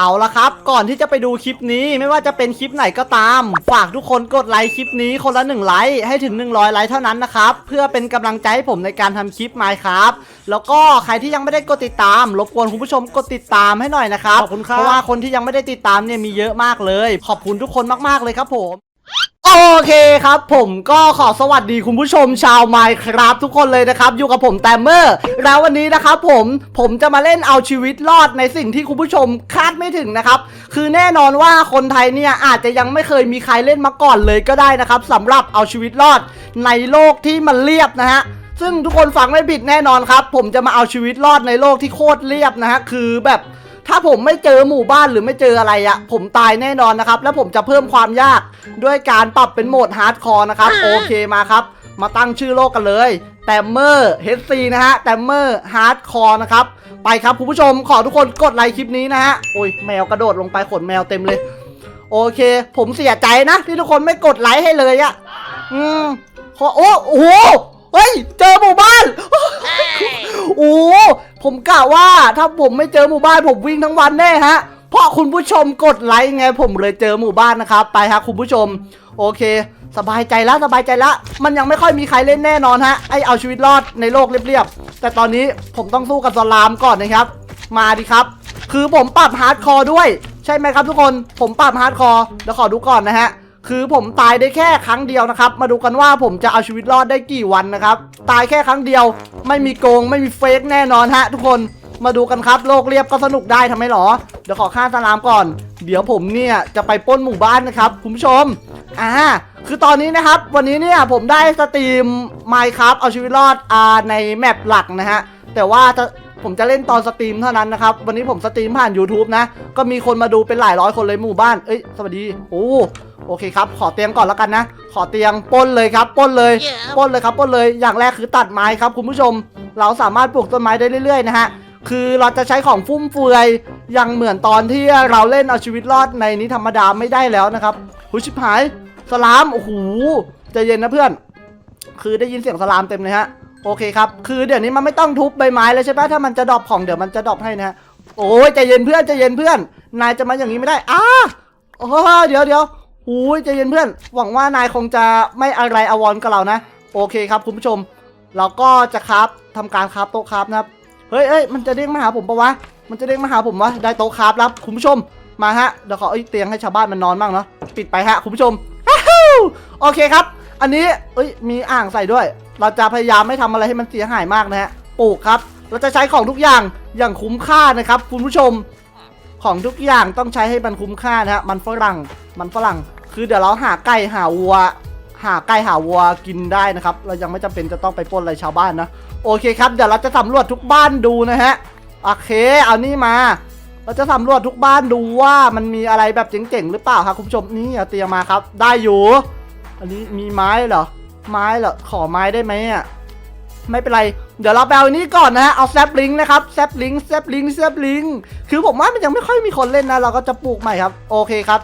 เอาละครับ ก่อนที่จะไปดูคลิปนี้ไม่ว่าจะเป็นคลิปไหนก็ตาม ฝากทุกคนกดไลค์คลิปนี้คนละ1ไลค์ให้ถึง 100 ไลค์เท่านั้นนะครับ เพื่อเป็นกำลังใจให้ผมในการทำคลิปไมค์ครับ แล้วก็ใครที่ยังไม่ได้กดติดตาม รบกวนคุณผู้ชมกดติดตามให้หน่อยนะครับขอบคุณครับเพราะว่าคนที่ยังไม่ได้ติดตามเนี่ยมีเยอะมากเลย ขอบคุณทุกคนมากๆเลยครับผม โอเคครับผมก็ขอสวัสดีคุณผู้ชมชาวไมค์ครับทุกคนเลยนะครับ อยู่กับผมแตมเมอร์ แล้ววันนี้นะครับผมผมจะมาเล่นเอาชีวิตรอดในสิ่งที่คุณผู้ชมคาดไม่ถึงนะครับ คือแน่นอนว่าคนไทยเนี่ยอาจจะยังไม่เคยมีใครเล่นมาก่อนเลยก็ได้นะครับสำหรับเอาชีวิตรอดในโลกที่มันเรียบนะฮะซึ่งทุกคนฟังไม่ผิดแน่นอนครับ ผมจะมาเอาชีวิตรอดในโลกที่โคตรเรียบนะฮะคือแบบ ถ้าผมไม่เจอหมู่บ้านหรือไม่เจออะไรอะผมตายแน่นอนนะครับ แล้วผมจะเพิ่มความยากด้วยการปรับเป็นโหมดฮาร์ดคอร์นะครับ โอเคมาครับ มาตั้งชื่อโลกกันเลยแตมเมอร์เฮดซีนะฮะแตมเมอร์ฮาร์ดคอร์นะครับ ไปครับคุณผู้ชมขอทุกคนกดไลค์คลิปนี้นะฮะโอ้ยแมวกระโดดลงไปขนแมวเต็มเลย โอเค ผมเสียใจนะ ที่ทุกคนไม่กดไลค์ให้เลยอะอืมขอโอ้โอ้โห เฮ้ย เจอหมู่บ้าน โอ้โหผมกะว่าถ้าผมไม่เจอหมู่บ้านผมวิ่งทั้งวันแน่ฮะ เพราะคุณผู้ชมกดไลค์ไง ผมเลยเจอหมู่บ้านนะครับ ไปฮะคุณผู้ชม โอเค สบายใจแล้วสบายใจแล้วมันยังไม่ค่อยมีใครเล่นแน่นอนฮะ ไอเอาชีวิตรอดในโลกเรียบๆ แต่ตอนนี้ผมต้องสู้กับสลามก่อนนะครับ มาดิครับ คือผมปรับฮาร์ดคอร์ด้วย ใช่ไหมครับทุกคน ผมปรับฮาร์ดคอร์ เดี๋ยวขอดูก่อนนะฮะ คือผมตายได้แค่ครั้งเดียวนะครับ มาดูกันว่าผมจะเอาชีวิตรอดได้กี่วันนะครับ ตายแค่ครั้งเดียว ไม่มีโกง ไม่มีเฟกแน่นอนฮะ ทุกคนมาดูกันครับโลกเรียบก็สนุกได้ทำไมหรอ เดี๋ยวขอฆ่าสลามก่อน เดี๋ยวผมเนี่ยจะไปป้นหมู่บ้านนะครับคุณผู้ชมอ่าคือตอนนี้นะครับ วันนี้เนี่ยผมได้สตรีม Minecraft เอาชีวิตรอดอ่าในแมปหลักนะฮะแต่ว่าจะ ผมจะเล่นตอนสตรีมเท่านั้นนะครับ วันนี้ผมสตรีมผ่าน YouTube นะ ก็มีคนมาดูเป็นหลายร้อยคนเลยหมู่บ้าน เอ้ย สวัสดี โอ้โอเคครับ ขอเตียงก่อนแล้วกันนะ ขอเตียงปล้นเลยครับปล้นเลยปล้นเลยครับปล้นเลย อย่างแรกคือตัดไม้ครับคุณผู้ชม เราสามารถปลูกต้นไม้ได้เรื่อยๆนะฮะ คือเราจะใช้ของฟุ่มเฟือยยังเหมือนตอนที่เราเล่นเอาชีวิตรอดในนี้ธรรมดาไม่ได้แล้วนะครับหุยชิบหาย สลาม โอ้โห ใจเย็นนะเพื่อน คือได้ยินเสียงสลามเต็มเลยฮะ โอเคครับ คือเดี๋ยวนี้มันไม่ต้องทุบใบไม้แล้วใช่ปะถ้ามันจะดรอปของเดี๋ยวมันจะดรอปให้นะฮะโอ้ยใจเย็นเพื่อนใจเย็นเพื่อน นายจะมาอย่างนี้ไม่ได้อ้าโอ้เดี๋ยวเดี๋ยวโอ้ยใจเย็นเพื่อน หวังว่านายคงจะไม่อะไรอวรกับเรานะ โอเคครับคุณผู้ชม เราก็จะครับทำการครับโต๊ะครับนะครับเฮ้ยเอ้ยมันจะเด้งมาหาผมปะวะ มันจะเด้งมาหาผมวะ ได้โต๊ะครับแล้วคุณผู้ชม มาฮะ เดี๋ยวขอเอ้เตียงให้ชาวบ้านมันนอนบ้างเนาะ ปิดไปฮะคุณผู้ชมอ้าวโอเคครับ อันนี้เอ้ย มีอ่างใส่ด้วย เราจะพยายามไม่ทำอะไรให้มันเสียหายมากนะฮะปลูกครับ เราจะใช้ของทุกอย่างอย่างคุ้มค่านะครับคุณผู้ชม ของทุกอย่างต้องใช้ให้มันคุ้มค่านะฮะมันฝรั่งมันฝรั่ง คือเดี๋ยวเราหาไก่หาวัว หาไก่หาวัวกินได้นะครับ เรายังไม่จำเป็นจะต้องไปปล้นอะไรชาวบ้านนะโอเคครับเดี๋ยวเราจะสำรวจทุกบ้านดูนะฮะโอเค เอานี่มา เราจะสำรวจทุกบ้านดูว่ามันมีอะไรแบบเจ๋งๆหรือเปล่าครับคุณผู้ชมนี่เอาเตรียมมาครับ ได้อยู่ อันนี้มีไม้เหรอ ไม้เหรอขอไม้ได้ไหมอะไม่เป็นไร เดี๋ยวเราไปเอาอันนี้ก่อนนะฮะ เอาแซปลิงนะครับ แซปลิงแซปลิงแซปลิง คือผมว่ามันยังไม่ค่อยมีคนเล่นนะ เราก็จะปลูกใหม่ครับ โอเคครับ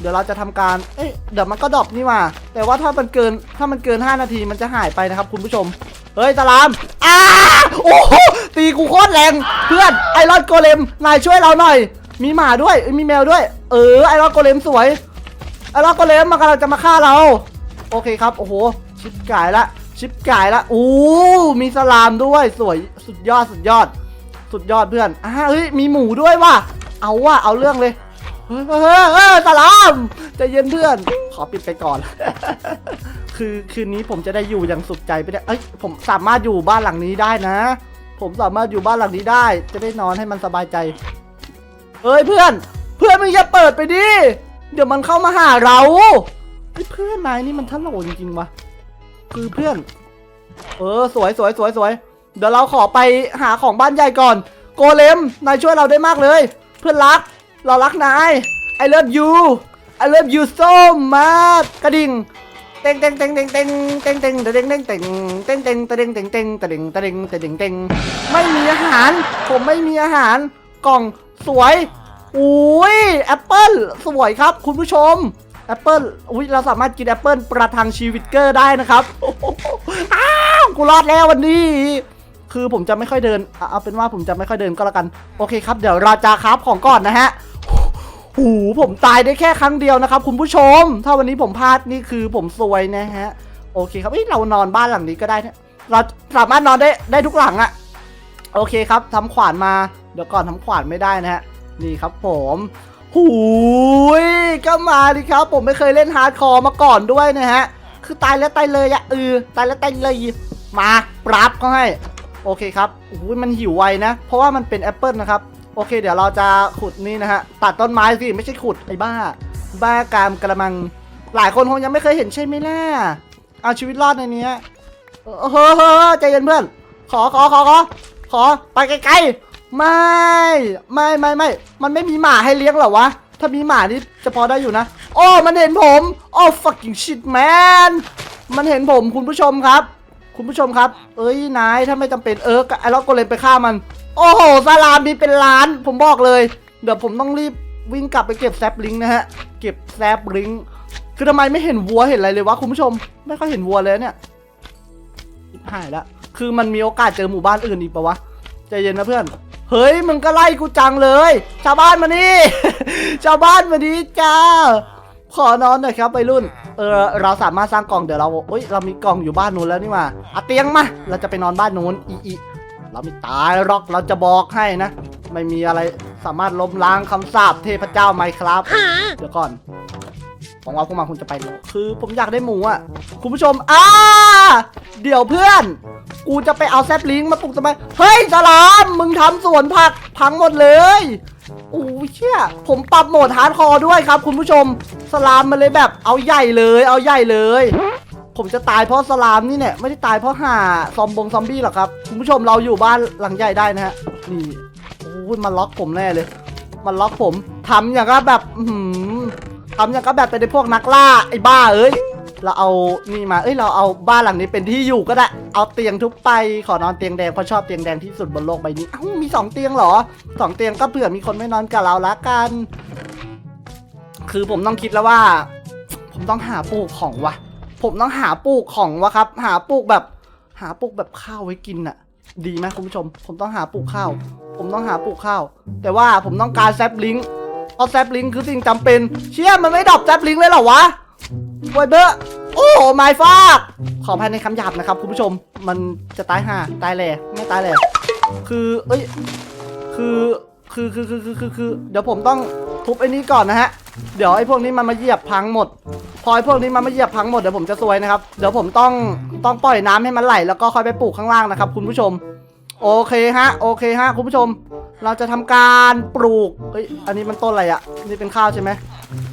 เดี๋ยวเราจะทำการ เอ้ยเดี๋ยวมันก็ดรอปนี่มา แต่ว่าถ้ามันเกิน ถ้ามันเกิน 5 นาทีมันจะหายไปนะครับคุณผู้ชม เฮ้ยสลามอ้าโอ้โห ตีกูโคตรแรง เพื่อน ไอรอนโกเลม นายช่วยเราหน่อย มีหมาด้วยเอ้ยมีแมวด้วย เออ ไอรอนโกเลมสวย ไอรอนโกเลมมันกำลังจะมาฆ่าเรา โอเคครับ โอ้โห ชิปกายละ ชิปกายละอู้มีสลามด้วยสวยสุดยอดสุดยอด สุดยอดเพื่อนอ่าเฮ้ยมีหมูด้วยว่ะเอาว่ะเอาเรื่องเลยเฮ้ยเฮ้ยสลามใจเย็นเพื่อน ขอปิดไปก่อน คือคืนนี้ผมจะได้อยู่อย่างสุขใจไปได้เอ้ยผมสามารถอยู่บ้านหลังนี้ได้นะ ผมสามารถอยู่บ้านหลังนี้ได้ จะได้นอนให้มันสบายใจเฮ้ยเพื่อน เพื่อนมึงอย่าเปิดไปดิเดี๋ยวมันเข้ามาหาเราเฮ้ยเพื่อนนายนี่มันทะโหลจริงๆวะ คือเพื่อน เออ สวยสวยสวยสวยเดี๋ยวเราขอไปหาของบ้านใหญ่ก่อน โกเลมนายช่วยเราได้มากเลย เพื่อนรัก เรารักนาย I love you I love you so much กระดิ่งเต็งเต็งเต็งเต็งเต็งเต็งเต็งเต็งเต็งเต็งเต็งเต็งเต็งเต็งเต็งเต็งเต็งเต็งเต็งไม่มีอาหาร ผมไม่มีอาหาร กล่องสวยอุ้ยแอปเปิลสวยครับคุณผู้ชม แอปเปิลอุ้ยเราสามารถกินแอปเปิลประทังชีวิตเกอร์ได้นะครับอ้าวกูรอดแล้ววันนี้ คือผมจะไม่ค่อยเดินเอาเอาเป็นว่าผมจะไม่ค่อยเดินก็แล้วกัน โอเคครับ เดี๋ยวเราจะคราฟของก่อนนะฮะโอ้โหหูผมตายได้แค่ครั้งเดียวนะครับ คุณผู้ชม ถ้าวันนี้ผมพลาดนี่คือผมซวยนะฮะ โอเคครับเอ้ยเรานอนบ้านหลังนี้ก็ได้นะเราสามารถนอนได้ได้ทุกหลังอะโอเคครับทำขวานมา เดี๋ยวก่อนทำขวานไม่ได้นะฮะ นี่ครับผม หูยก็มาดิครับ ผมไม่เคยเล่นฮาร์ดคอร์มาก่อนด้วยนะฮะ คือตายแล้วตายเลยอะเออตายแล้วตายเลย มาปรับเขาให้ โอเคครับอุ้ยมันหิวไวนะ เพราะว่ามันเป็นแอปเปิลนะครับ โอเค เดี๋ยวเราจะขุดนี่นะฮะ ตัดต้นไม้สิ ไม่ใช่ขุดไอ้บ้า บ้ากามกระมัง หลายคนคงยังไม่เคยเห็นใช่ไหมล่ะ เอาชีวิตรอดในนี้เฮ้อเฮ้อใจเย็นเพื่อน ขอขอขอขอ ขอ ไปไกลๆ ไม่ ไม่ไม่ไม่ มันไม่มีหมาให้เลี้ยงหรอวะ ถ้ามีหมานี่จะพอได้อยู่นะ โอ้ มันเห็นผม โอ้ fucking shit man มันเห็นผมคุณผู้ชมครับ คุณผู้ชมครับ เอ้ย นาย ถ้าไม่จำเป็นเออไอ้ล็อกก็เลยไปฆ่ามัน โอ้โหซาลามีเป็นล้าน ผมบอกเลย เดี๋ยวผมต้องรีบวิ่งกลับไปเก็บแซปลิงนะฮะ เก็บแซปลิง คือทำไมไม่เห็นวัวเห็นอะไรเลยวะคุณผู้ชม ไม่ค่อยเห็นวัวเลยเนี่ยหายละ คือมันมีโอกาสเจอหมู่บ้านอื่นอีกปะวะ ใจเย็นนะเพื่อน เฮ้ยมึงก็ไล่กูจังเลย ชาวบ้านมานี่ ชาวบ้านมานี่จ้า ขอนอนหน่อยครับไปรุ่น เออเราสามารถสร้างกล่องเดี๋ยวเราเอ้ยเรามีกล่องอยู่บ้านนู้นแล้วนี่หว่าเอาเตียงมา เราจะไปนอนบ้านนู้นอีอีเราไม่ตายหรอกเราจะบอกให้นะ ไม่มีอะไรสามารถล้มล้างคำสาปเทพเจ้าไหมครับ เดี๋ยวก่อนหวังว่าพวกมันคงจะไปคือ ผมอยากได้หมูอะ คุณผู้ชม อ้า เดี๋ยวเพื่อน กูจะไปเอาแซปลิงมาปลุกทำไม เฮ้ยสลาม มึงทำสวนผักพังหมดเลยโอ้ยเชี่ยผมปรับโหมดฮาร์ดคอร์ด้วยครับ คุณผู้ชม สลามมันเลยแบบเอาใหญ่เลย เอาใหญ่เลย ผมจะตายเพราะสลามนี่เนี่ยไม่ได้ตายเพราะห่าซอมบงซอมบี้หรอกครับ คุณผู้ชมเราอยู่บ้านหลังใหญ่ได้นะฮะ นี่โอ้ยมันล็อกผมแน่เลย มันล็อกผมทำอย่างก็แบบทำอย่างก็แบบเป็นพวกนักล่าไอ้บ้าเอ้ย เราเอานี่มา เอ้ย เราเอาบ้านหลังนี้เป็นที่อยู่ก็ได้ เอาเตียงทุบไป ขอนอนเตียงแดงเพราะชอบเตียงแดงที่สุดบนโลกใบนี้ เอ้า มีสองเตียงเหรอสองเตียงก็เผื่อมีคนไม่นอนกับเราละกัน คือผมต้องคิดแล้วว่า ผมต้องหาปลูกของวะ ผมต้องหาปลูกของวะครับ หาปลูกแบบ หาปลูกแบบข้าวไว้กินอะดีไหมคุณผู้ชม ผมต้องหาปลูกข้าว ผมต้องหาปลูกข้าว แต่ว่าผมต้องการแซปลิงเพราะแซปลิงคือสิ่งจำเป็น เชี่ยมันไม่ดรอปแซปลิงเลยเหรอวะ ไวเบอร์โอ้ไม่ฟากขออภัยในคำหยาบนะครับคุณผู้ชมมันจะตายห่าตายแหล่ไม่ตายแหล่คือเอ้ยคือคือคือคือคือคือคือเดี๋ยวผมต้องทุบไอ้นี้ก่อนนะฮะเดี๋ยวไอ้พวกนี้มันมาเหยียบพังหมด พอไอ้พวกนี้มันมาเหยียบพังหมดเดี๋ยวผมจะซวยนะครับเดี๋ยวผมต้องต้องปล่อยน้ำให้มันไหลแล้วก็ค่อยไปปลูกข้างล่างนะครับคุณผู้ชม โอเคฮะโอเคฮะคุณผู้ชม เราจะทำการปลูกเอ้ยอันนี้มันต้นอะไรอะนี่เป็นข้าวใช่ไหม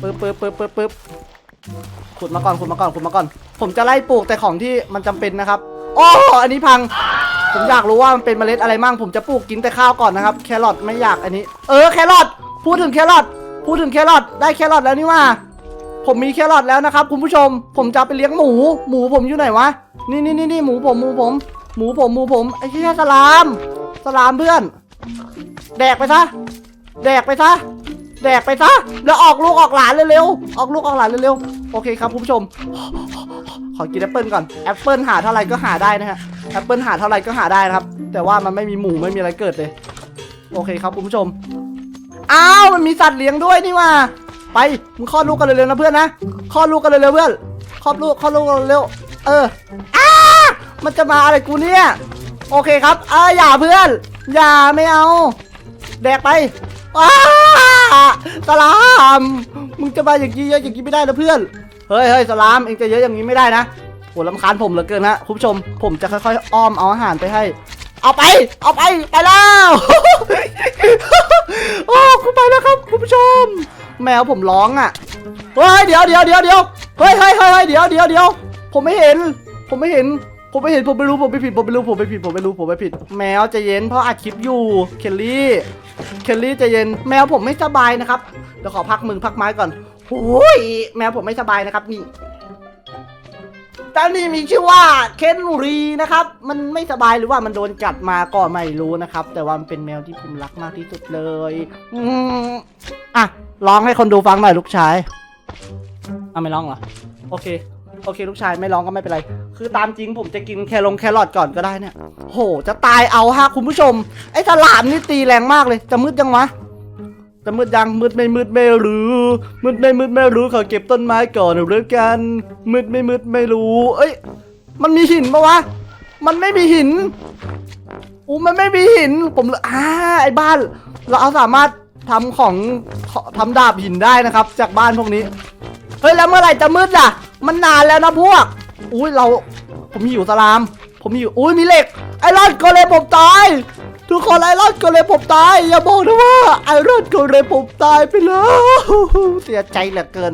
ปึ๊บปึ๊บปึ๊บปึ๊บปึ๊บ ขุดมาก่อนขุดมาก่อนขุดมาก่อน ผมจะไล่ปลูกแต่ของที่มันจำเป็นนะครับโอ้อันนี้พัง ผมอยากรู้ว่ามันเป็นเมล็ดอะไรมั่งผมจะปลูกกินแต่ข้าวก่อนนะครับ แครอทไม่อยากอันนี้ เออแครอทพูดถึงแครอทพูดถึงแครอทได้แครอทแล้วนี่ว่า ผมมีแครอทแล้วนะครับ คุณผู้ชม ผมจะไปเลี้ยงหมู หมูผมอยู่ไหนวะนี่นี่นี่นี่หมูผมหมูผม หมูผมหมูผมไอ้ที่สลาม สลามเพื่อน แดกไปซะแดกไปซะ แดกไปซะแล้วออกลูกออกหลานเร็วๆออกลูกออกหลานเร็วๆโอเคครับคุณผู้ชม ขอกินแอปเปิลก่อนแอปเปิลหาเท่าไหร่ก็หาได้นะฮะแอปเปิลหาเท่าไหร่ก็หาได้นะครับ แต่ว่ามันไม่มีหมูไม่มีอะไรเกิดเลย โอเคครับคุณผู้ชมอ้าวมันมีสัตว์เลี้ยงด้วยนี่ว่าไปมึงคลอดลูกกันเร็วๆนะเพื่อนนะคลอดลูกกันเร็วๆเพื่อนคลอดลูกคลอดลูกกันเร็วเอออ้ามันจะมาอะไรกูเนี่ยโอเคครับเอออย่าเพื่อน อย่าไม่เอา แดกไป ว้าสลาม มึงจะมาอย่างนี้เยอะอย่างนี้ไม่ได้นะเพื่อน เฮ้ยเฮ้ยสลามเองจะเยอะอย่างนี้ไม่ได้นะโหลำคาญผมเหลือเกินนะคุณผู้ชม ผมจะค่อยๆอ้อมเอาอาหารไปให้ เอาไป เอาไป ไปแล้วโอ้คุณไปแล้วครับคุณผู้ชม แมวผมร้องอะ เฮ้ยเดี๋ยวเดี๋ยวเดี๋ยวเดี๋ยวเฮ้ยเฮ้ยเฮ้ยเฮ้ยเดี๋ยวเดี๋ยวเดี๋ยวผมไม่เห็น ผมไม่เห็นผมไม่เห็นผมไม่รู้ผมไม่ผิดผมไม่รู้ผมไม่ผิดผมไม่รู้ผมไม่ผิด แมวใจเย็นเพราะอัดคลิปอยู่เคลลี่ เคลลี่ใจเย็นแมวผมไม่สบายนะครับเดี๋ยวขอพักมือพักไม้ก่อนโอ้ยแมวผมไม่สบายนะครับนี่ต่นี่มีชื่อว่าเคนรีนะครับ มันไม่สบายหรือว่ามันโดนกัดมาก็ไม่รู้นะครับ แต่ว่ามันเป็นแมวที่ผมรักมากที่สุดเลยอืมอะร้องให้คนดูฟังหน่อยลูกชายอะไม่ร้องเหรอ โอเค โอเคลูกชายไม่ร้องก็ไม่เป็นไร คือตามจริงผมจะกินแคลงแครอทก่อนก็ได้เนี่ย โห จะตายเอาฮะคุณผู้ชม ไอ้ฉลามนี่ตีแรงมากเลย จะมืดยังวะ จะมืดยังมืดไม่มืดไม่รู้ มืดไม่มืดไม่รู้ขอเก็บต้นไม้ก่อนเรื่อกัน มืดไม่มืดไม่รู้ เอ้ย มันมีหินปะวะ มันไม่มีหินอู้มันไม่มีหิน ผมเลยอ่าไอ้บ้าน เราเอาสามารถทำของทำดาบหินได้นะครับ จากบ้านพวกนี้ เฮ้ยแล้วเมื่อไหร่จะมืดล่ะ มันนานแล้วนะพวก อุ้ยเรา ผมหิวสลาม ผมหิวอุ้ยมีเหล็ก ไอรอนโกเลมผมตาย ทุกคนไอรอนโกเลมผมตาย อย่าบอกนะว่าไอรอนโกเลมผมตายไปแล้ว เสียใจเหลือเกิน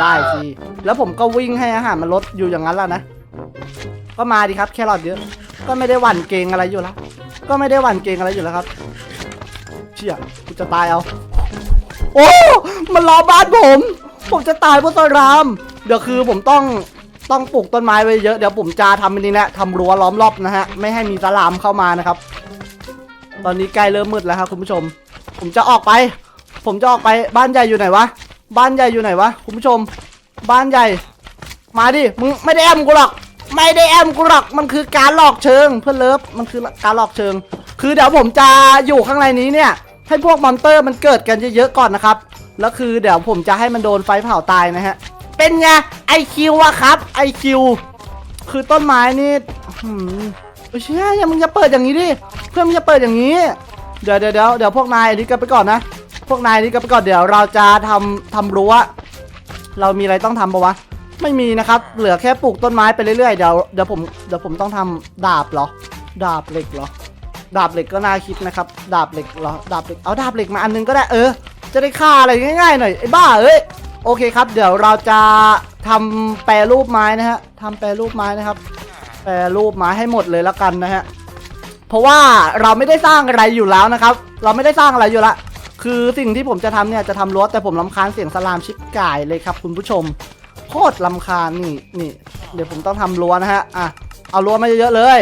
ได้สิ แล้วผมก็วิ่งให้อาหารมันลดอยู่อย่างนั้นแล้วนะ ก็มาดิครับแครอทเยอะ ก็ไม่ได้หวั่นเกรงอะไรอยู่แล้ว ก็ไม่ได้หวั่นเกรงอะไรอยู่แล้วครับ เชี่ยกูจะตายเอา โอ้ มันล้อบ้านผม ผมจะตายเพราะสราม เดี๋ยวคือผมต้องต้องปลูกต้นไม้ไว้เยอะ เดี๋ยวผมจะทำอันนี้นะทำรั้วล้อมรอบนะฮะ ไม่ให้มีสลามเข้ามานะครับ ตอนนี้ใกล้เริ่มมืดแล้วครับคุณผู้ชม ผมจะออกไป ผมจะออกไปบ้านใหญ่อยู่ไหนวะ บ้านใหญ่อยู่ไหนวะคุณผู้ชม บ้านใหญ่ มาดิ มึงไม่ได้แอมกูหรอก ไม่ได้แอมกูหรอก มันคือการหลอกเชิง เพื่อนเลิฟ มันคือการหลอกเชิง คือเดี๋ยวผมจะอยู่ข้างในนี้เนี่ย ให้พวกมอนเตอร์มันเกิดกันเยอะๆก่อนนะครับ แล้วคือเดี๋ยวผมจะให้มันโดนไฟเผาตายนะฮะ เป็นไงไอคิวอะครับไอคิวคือต้นไม้นี่หืมเอ้ยเชี่ยอย่ามึงจะเปิดอย่างนี้ดิเพื่อนมึงจะเปิดอย่างนี้ เดี๋ยวเดี๋ยวเดี๋ยวเดี๋ยวพวกนายนนี้กันไปก่อนนะ พวกนายนนี้กันไปก่อนเดี๋ยวเราจะทำทำรั้วเรามีอะไรต้องทำปะวะไม่มีนะครับ เหลือแค่ปลูกต้นไม้ไปเรื่อยๆเดี๋ยวเดี๋ยวผมเดี๋ยวผมต้องทำดาบเหรอ ดาบเหล็กเหรอ ดาบเหล็กก็น่าคิดนะครับ ดาบเหล็กเหรอ ดาบเหล็กเอาดาบเหล็กมาอันนึงก็ได้เออ จะได้ฆ่าอะไรง่ายๆหน่อยไอ้บ้าเอ้ย โอเคครับ เดี๋ยวเราจะทำแปรรูปไม้นะฮะทำแปรรูปไม้นะครับ แปรรูปไม้ให้หมดเลยแล้วกันนะฮะ เพราะว่าเราไม่ได้สร้างอะไรอยู่แล้วนะครับ เราไม่ได้สร้างอะไรอยู่ละคือสิ่งที่ผมจะทำเนี่ยจะทำรั้วแต่ผมลำคาญเสียงสลามชิบก่ายเลยครับคุณผู้ชมโคตรลำคาญนี่นี่ เดี๋ยวผมต้องทำรั้วนะฮะอะเอารั้วมาเยอะๆเลย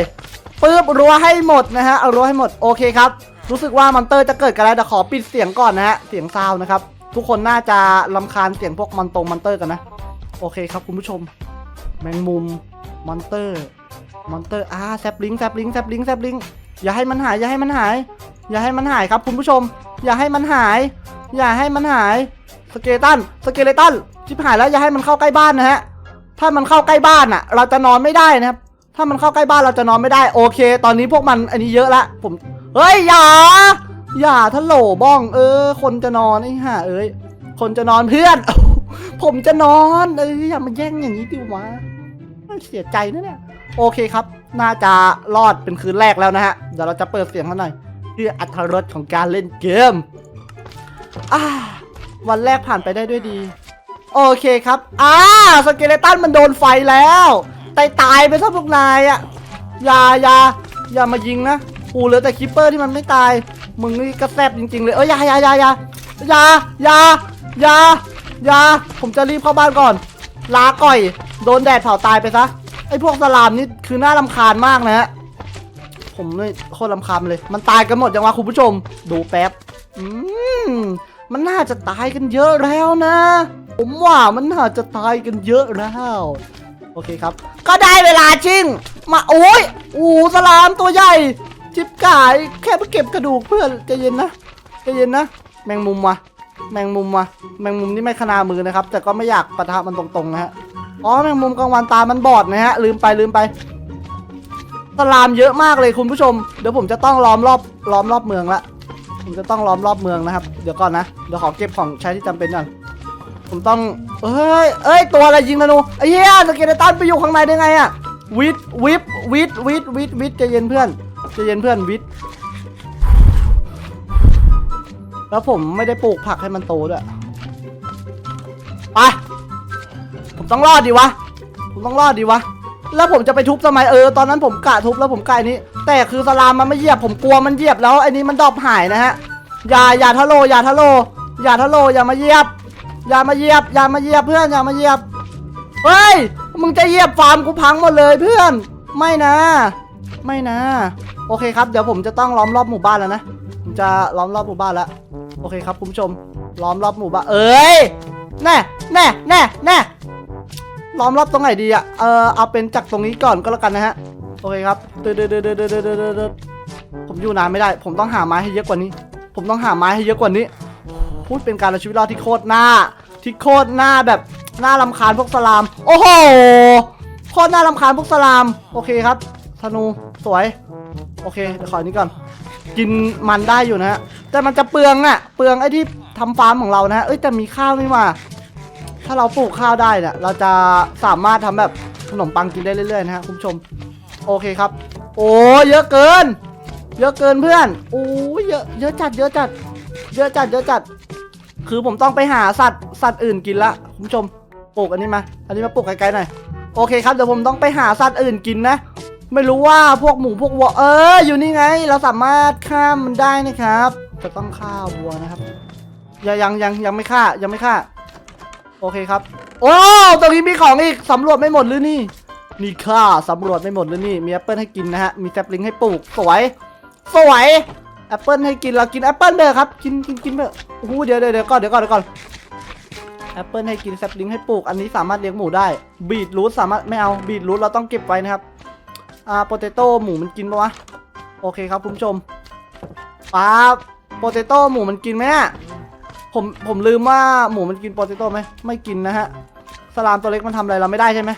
ปึ๊บรั้วให้หมดนะฮะเอารั้วให้หมดโอเคครับ รู้สึกว่ามอนเตอร์จะเกิดกันแล้วเดี๋ยวขอปิดเสียงก่อนนะฮะเสียงซาวนะครับ ทุกคนน่าจะลำคาญเสียงพวกมอนตรงมอนเตอร์กันนะ โอเคครับคุณผู้ชม แมงมุมมอนเตอร์มอนเตอร์อ่าแซปลิงแซปลิงแซปลิงแซปลิงอย่าให้มันหายอย่าให้มันหาย อย่าให้มันหายครับคุณผู้ชม อย่าให้มันหาย อย่าให้มันหายสเกเลตันสเกเลตันชิบหายแล้วอย่าให้มันเข้าใกล้บ้านนะฮะถ้ามันเข้าใกล้บ้านอะ เราจะนอนไม่ได้นะครับ ถ้ามันเข้าใกล้บ้านเราจะนอนไม่ได้ โอเค ตอนนี้พวกมันอันนี้เยอะละผมเฮ้ยอย่า อย่าทะโหลบ้อง เออ คนจะนอนไอ้ห่าเอ้ย คนจะนอนเพื่อน ผมจะนอน เอ้ยอย่ามาแย่งอย่างนี้ดิวะเสียใจนะเนี่ย โอเคครับ น่าจะรอดเป็นคืนแรกแล้วนะฮะ เดี๋ยวเราจะเปิดเสียงกันหน่อยเพื่ออัตรสของการเล่นเกมอ่าวันแรกผ่านไปได้ด้วยดี โอเคครับ อ่า สเกเลตันมันโดนไฟแล้วตายตายไปซะพวกนายอะอย่าอย่าอย่ามายิงนะกูเหลือแต่คิปเปอร์ที่มันไม่ตาย มึงนี่ก็แซบจริง ๆ เลยเอ้ยอยาอยาอยาอยาอยาอยาอยาอยาผมจะรีบเข้าบ้านก่อน ลาก่อย โดนแดดเผาตายไปซะไอพวกสลามนี่คือน่ารำคาญมากนะฮะผมนี่โคตรลำคาญเลย มันตายกันหมดยังวะคุณผู้ชม ดูแป๊บอืมมันน่าจะตายกันเยอะแล้วนะ ผมว่ามันน่าจะตายกันเยอะแล้วโอเคครับ ก็ได้เวลาจริง มาโอ้ย อูสลามตัวใหญ่ จิบกายแค่ไปเก็บกระดูกเพื่อนใจเย็นนะใจเย็นนะ แมงมุมวะแมงมุมวะแมงมุมนี่ไม่ขนามือนะครับ แต่ก็ไม่อยากปะทะมันตรงๆนะฮะอ๋อแมงมุมกลางวันตามันบอดนะฮะลืมไปลืมไปสลามเยอะมากเลยคุณผู้ชมเดี๋ยวผมจะต้องล้อมรอบล้อมรอบเมืองละผมจะต้องล้อมรอบเมืองนะครับ เดี๋ยวก่อนนะเดี๋ยวขอเก็บของใช้ที่จำเป็นก่อนผมต้องเอ้ยเอ้ยตัวอะไรยิงธนูไอ้เหี้ยสเกเลตันไปอยู่ข้างในได้ไงอะวิทวิทวิทวิทวิทวิทใจเย็นเพื่อน ใจเย็นเพื่อนวิทแล้วผมไม่ได้ปลูกผักให้มันโตด้วยไปผมต้องรอดดีวะ ผมต้องรอดดีวะ แล้วผมจะไปทุบทำไมเออตอนนั้นผมกะทุบแล้วผมกะอันนี้ แต่คือสลามมันไม่เหยียบผมกลัวมันเหยียบแล้วไอ้นี้มันดอปหายนะฮะอย่าอย่าทะโลอย่าทะโลอย่าทะโลอย่ามาเหยียบ อย่ามาเหยียบอย่ามาเหยียบเพื่อนอย่ามาเหยียบเฮ้ยมึงจะเหยียบฟาร์มกูพังหมดเลยเพื่อน ไม่นะ ไม่นะ โอเคครับ เดี๋ยวผมจะต้องล้อมรอบหมู่บ้านแล้วนะ ผมจะล้อมรอบหมู่บ้านแล้ว โอเคครับคุณผู้ชม ล้อมรอบหมู่บ้าน เอ้ย แน่ แน่ แน่ แน่ล้อมรอบตรงไหนดีอะเออเอาเป็นจากตรงนี้ก่อนก็แล้วกันนะฮะ โอเคครับเดือดเดือดเดือดเดือเดือเดือดผมอยู่นานไม่ได้ ผมต้องหาไม้ให้เยอะกว่านี้ ผมต้องหาไม้ให้เยอะกว่านี้ พูดเป็นการเอาชีวิตรอดที่โคตรหน้า ที่โคตรหน้าแบบหน้าลำคาญพวกสลาม โอ้โห โคตรหน้าลำคาญพวกสลาม โอเคครับธนู สวย โอเคเดี๋ยวขออันนี้ก่อน กินมันได้อยู่นะฮะ แต่มันจะเปลืองอะเปลืองไอ้ที่ทำฟาร์มของเรานะฮะ เอ้ยแต่มีข้าวนี่มาถ้าเราปลูกข้าวได้เนี่ยเราจะสามารถทำแบบขนมปังกินได้เรื่อยๆนะฮะคุณผู้ชม โอเคครับ โอ้เยอะเกิน เยอะเกินเพื่อนโอ้เยอะเยอะจัด เยอะจัด เยอะจัด เยอะจัด คือผมต้องไปหาสัตว์สัตว์อื่นกินละคุณผู้ชมปลูกอันนี้มา อันนี้มาปลูกไกลๆหน่อย โอเคครับเดี๋ยวผมต้องไปหาสัตว์อื่นกินนะ ไม่รู้ว่าพวกหมูพวกวัวเอออยู่นี่ไง เราสามารถข้ามมันได้นะครับจะต้องฆ่าวัวนะครับยังยังยังยังไม่ฆ่ายังไม่ฆ่า โอเคครับ โอ้ตรงนี้มีของอีกสำรวจไม่หมดหรือนี่นี่ค่าสำรวจไม่หมดหรือนี่มีแอปเปิลให้กินนะฮะมีแซปลิงให้ปลูกสวยสวยแอปเปิลให้กินเรากินแอปเปิลเด้อครับกินกินกินเด้อโอ้โหเดี๋ยวเดี๋ยวก่อนเดี๋ยวก่อนเดี๋ยวก่อนแอปเปิลให้กินแซปลิงให้ปลูกอันนี้สามารถเลี้ยงหมูได้บีทรูทสามารถไม่เอาบีทรูทเราต้องเก็บไว้นะครับ อ่าโปเตโต้หมูมันกินปะวะ โอเคครับคุณผู้ชมป้าโปเตโต้หมูมันกินไหมอะผมผมลืมว่าหมูมันกินโปเตโต้ไหมไม่กินนะฮะสลามตัวเล็กมันทำอะไรเราไม่ได้ใช่ไหม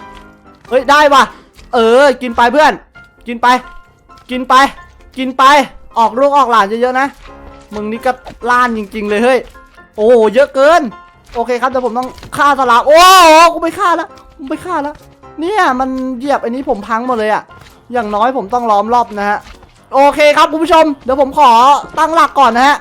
เฮ้ยได้ว่ะ เออ กินไปเพื่อน กินไป กินไป กินไป ออกลูกออกหลานเยอะๆนะ มึงนี่ก็ล้านจริง ๆ เลยเฮ้ย โอ้โหเยอะเกิน โอเคครับเดี๋ยวผมต้องฆ่าสลามโอ้โหกูไม่ฆ่าแล้วกูไม่ฆ่าแล้วเนี่ยมันเหยียบอันนี้ผมพังหมดเลยอะ อย่างน้อยผมต้องล้อมรอบนะฮะ โอเคครับคุณผู้ชม เดี๋ยวผมขอตั้งหลักก่อนนะฮะ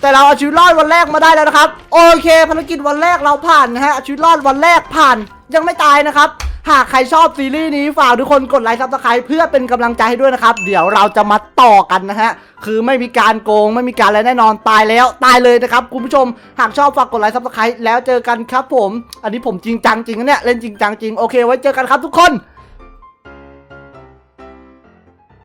แต่เราเอาชีวิตรอดวันแรกมาได้แล้วนะครับ โอเคภารกิจวันแรกเราผ่านนะฮะอาชีวิตรอดวันแรกผ่านยังไม่ตายนะครับ หากใครชอบซีรีส์นี้ฝากทุกคนกดไลค์ซับสไครต์เพื่อเป็นกำลังใจให้ด้วยนะครับ เดี๋ยวเราจะมาต่อกันนะฮะ คือไม่มีการโกงไม่มีการอะไรแน่นอนตายแล้วตายเลยนะครับคุณผู้ชม หากชอบฝากกดไลค์ซับสไครต์แล้วเจอกันครับผม อันนี้ผมจริงจังจริงนะเนี่ยเล่นจริงจังจริงโอเคไว้เจอกันครับทุกคน